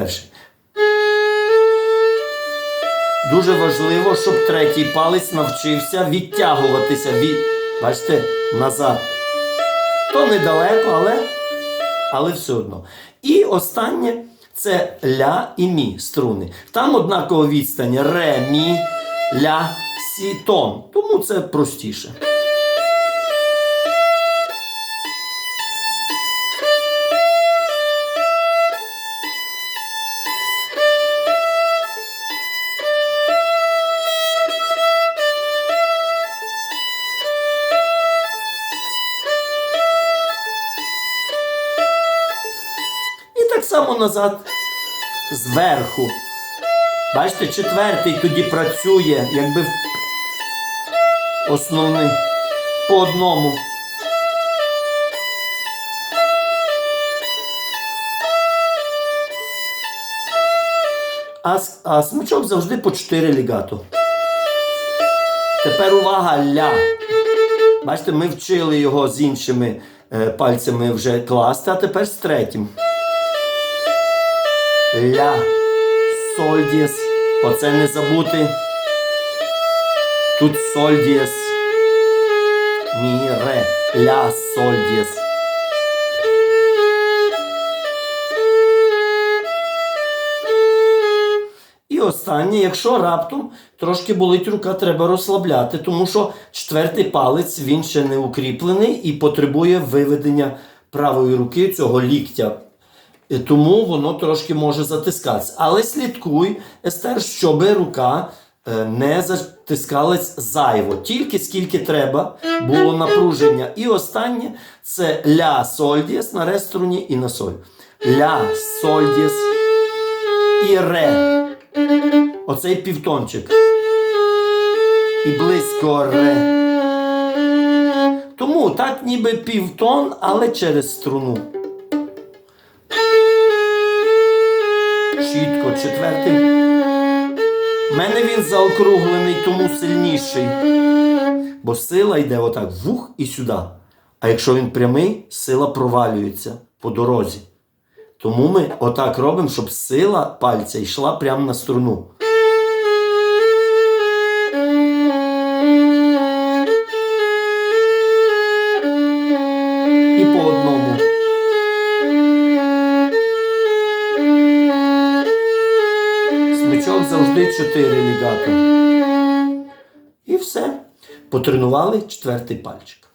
Перший. Дуже важливо, щоб третій палець навчився відтягуватися від, бачите, назад. То недалеко, але, але все одно. І останнє це ля і мі струни. Там однакова відстань ре, мі, ля, сі, тон. Тому це простіше. Так само назад зверху. Бачите, четвертий тоді працює, якби основний по одному. А, а смичок завжди по 4 лігато. Тепер увага ля. Бачите, ми вчили його з іншими е, пальцями вже класти, а тепер з третім. Ля, соль дієс. Оце не забути. Тут соль дієс. Ре. Ля, соль. І останнє, якщо раптом трошки болить рука, треба розслабляти, тому що четвертий палець він ще не укріплений і потребує виведення правої руки цього ліктя. Тому воно трошки може затискатися. Але слідкуй, Естер, щоб рука е, не затискалась зайво. Тільки скільки треба було напруження. І останнє це ля соль дієс на ре струні і на соль. Ля соль дієс і ре. Оцей півтончик. І близько ре. Тому так ніби півтон, але через струну. Чітко, четвертий. У мене він заокруглений, тому сильніший. Бо сила йде отак вух і сюди. А якщо він прямий, сила провалюється по дорозі. Тому ми отак робимо, щоб сила пальця йшла прямо на струну. Завжди 4 лігато. І все. Потренували четвертий пальчик.